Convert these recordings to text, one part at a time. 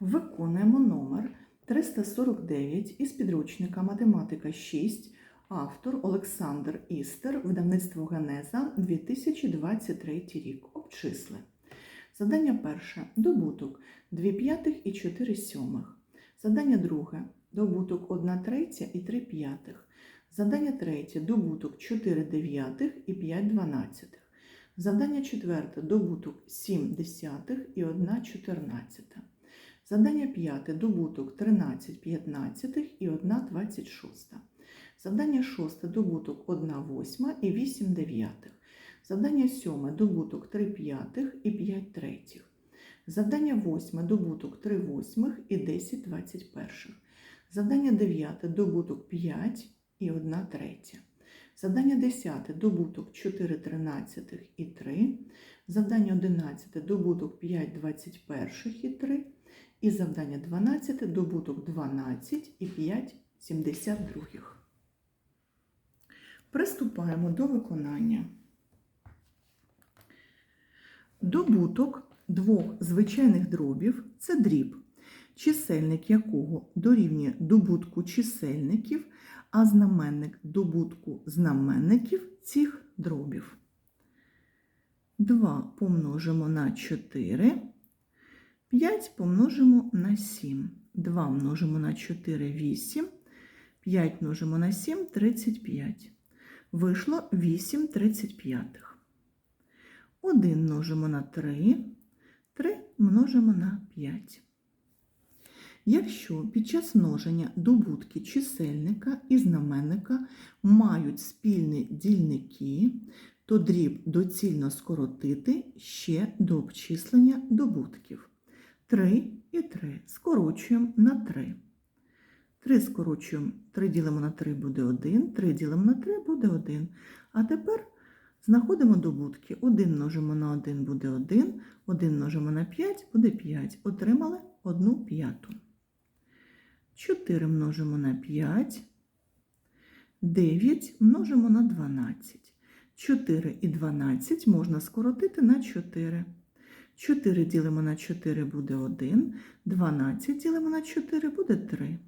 Виконуємо номер 349 із підручника Математика 6, автор Олександр Істер, видавництво Генеза 2023 рік. Обчисли. Задання перше. Добуток 2 п'ятих і 4 сьомих. Задання друге. Добуток 1 третя і 3 п'ятих. Задання третє. Добуток 4 дев'ятих і 5 дванадцятих. Завдання четверте. Добуток 7 десятих і 1 чотирнадцята. Завдання п'яте. Добуток 13 п'ятнадцятих і 1 двадцять шоста. Завдання шосте. Добуток 1 восьма і 8 дев'ятих. Завдання сьоме. Добуток 3 п'ятих і 5 третіх. Завдання восьме. Добуток 3 восьмих і 10 двадцять перших. Завдання дев'яте. Добуток 5 і 1 третя. Завдання 10. Добуток 4 тринадцятих і 3. Завдання 11. Добуток 5 двадцять перших і 3. І завдання 12. Добуток 12 і 5 72. Приступаємо до виконання. Добуток двох звичайних дробів це дріб, чисельник якого дорівнює добутку чисельників, а знаменник добутку знаменників цих дробів. 2 помножимо на 4, 5 помножимо на 7. 2 множимо на 4 8, 5 множимо на 7 35. Вийшло 8 35. 1 множимо на 3, 3 множимо на 5. Якщо під час множення добутки чисельника і знаменника мають спільні дільники, то дріб доцільно скоротити ще до обчислення добутків. 3 і 3 скорочуємо на 3. 3 скорочуємо, 3 ділимо на 3 буде 1, 3 ділимо на 3 буде 1. А тепер знаходимо добутки. 1 множимо на 1 буде 1, 1 множимо на 5 буде 5. Отримали 1 п'яту. 4 множимо на 5, 9 множимо на 12. 4 і 12 можна скоротити на 4. 4 ділимо на 4 буде 1, 12 ділимо на 4 буде 3.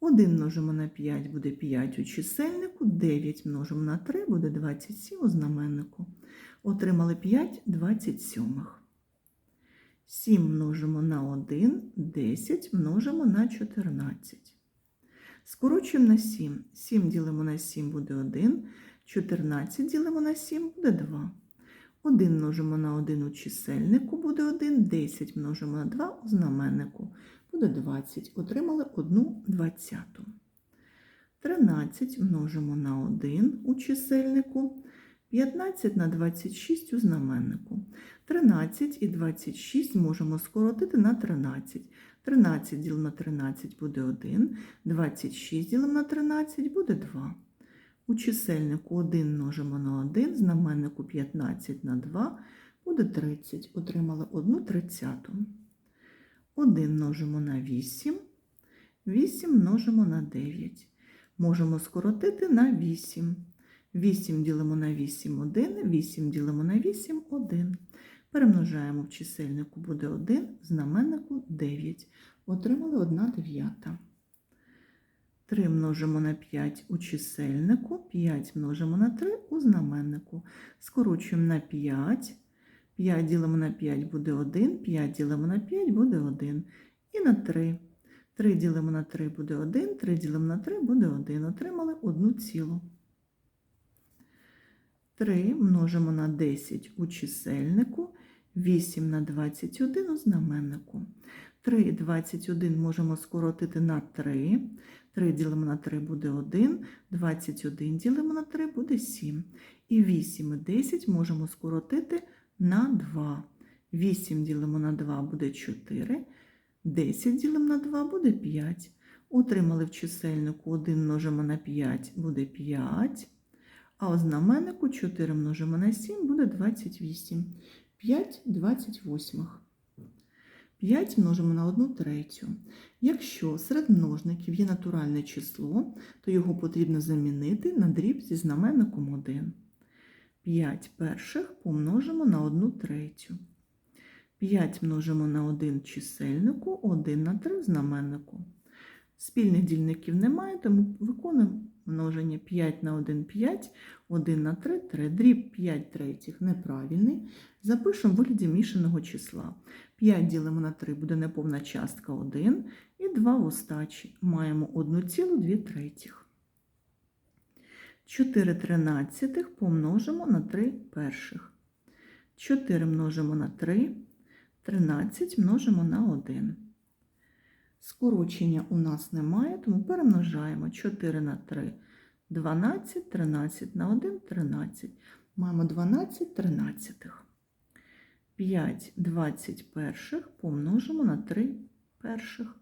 1 множимо на 5 буде 5 у чисельнику, 9 множимо на 3 буде 27 у знаменнику. Отримали 5 27. 7 множимо на 1, 10 множимо на 14. Скорочуємо на 7. 7 ділимо на 7 буде 1, 14 ділимо на 7 буде 2. 1 множимо на 1 у чисельнику буде 1, 10 множимо на 2 у знаменнику буде 20. Отримали 1 двадцяту. 13 множимо на 1 у чисельнику, 15 на 26 у знаменнику. 13 і 26 можемо скоротити на 13. 13 ділимо на 13 буде 1, 26 ділимо на 13 буде 2. У чисельнику 1 множимо на 1, знаменнику 15 на 2 буде 30. Отримали 1 тридцяту. 1 множимо на 8, 8 множимо на 9. Можемо скоротити на 8. 8 ділимо на 8 1, 8 ділимо на 8 1. Перемножаємо в чисельнику буде 1, знаменнику 9. Отримали 1 дев'ята. 3 множимо на 5 у чисельнику, 5 множимо на 3 у знаменнику. Скорочуємо на 5. 5 ділимо на 5 буде 1, 5 ділимо на 5 буде 1. І на 3. 3 ділимо на 3 буде 1, 3 ділимо на 3 буде 1. Отримали 1 цілу. 3 множимо на 10 у чисельнику, 8 на 21 у знаменнику. 3 і 21 можемо скоротити на 3. 3 ділимо на 3 буде 1, 21 ділимо на 3 буде 7. І 8 і 10 можемо скоротити на 2. 8 ділимо на 2 буде 4, 10 ділимо на 2 буде 5. Отримали в чисельнику 1 множимо на 5 буде 5. А у знаменнику 4 множимо на 7 буде 28. 5 28. 5 множимо на 1 третю. Якщо серед множників є натуральне число, то його потрібно замінити на дріб зі знаменником 1. 5 перших помножимо на 1 третю. 5 множимо на 1 чисельнику, 1 на 3 знаменнику. Спільних дільників немає, тому виконуємо множення 5 на 1 – 5, 1 на 3 – 3. Дріб 5 третіх неправильний. Запишемо в вигляді мішаного числа. 5 ділимо на 3 буде неповна частка 1 і 2 в остачі. Маємо 1,2 третіх. 4 тринадцятих помножимо на 3 перших. 4 множимо на 3, 13 множимо на 1. Скорочення у нас немає, тому перемножаємо 4 на 3 – 12, 13 на 1 – 13. Маємо 12 тринадцятих. 5 21 помножимо на 3 перших.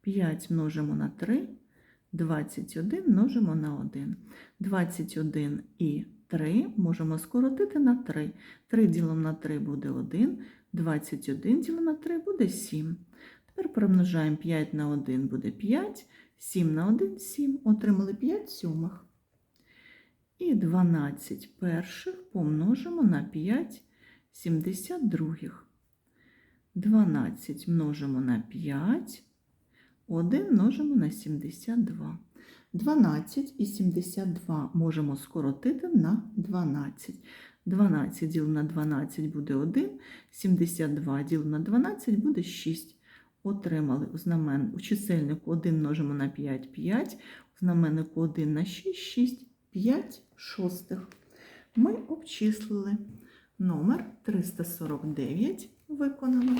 5 множимо на 3, 21 множимо на 1. 21 і 3 можемо скоротити на 3. 3 ділимо на 3 буде 1, 21 ділимо на 3 буде 7. Тепер перемножаємо 5 на 1 буде 5, 7 на 1 – 7. Отримали 5 сьомих. І 12 перших помножимо на 5 72. 12 множимо на 5, 1 множимо на 72. 12 і 72 можемо скоротити на 12. 12 ділимо на 12 буде 1, 72 ділимо на 12 буде 6. Отримали у, знамен... у чисельнику 1 множимо на 5 – 5, у знаменнику 1 на 6 – 6, 5 шостих. Ми обчислили номер 349 виконано.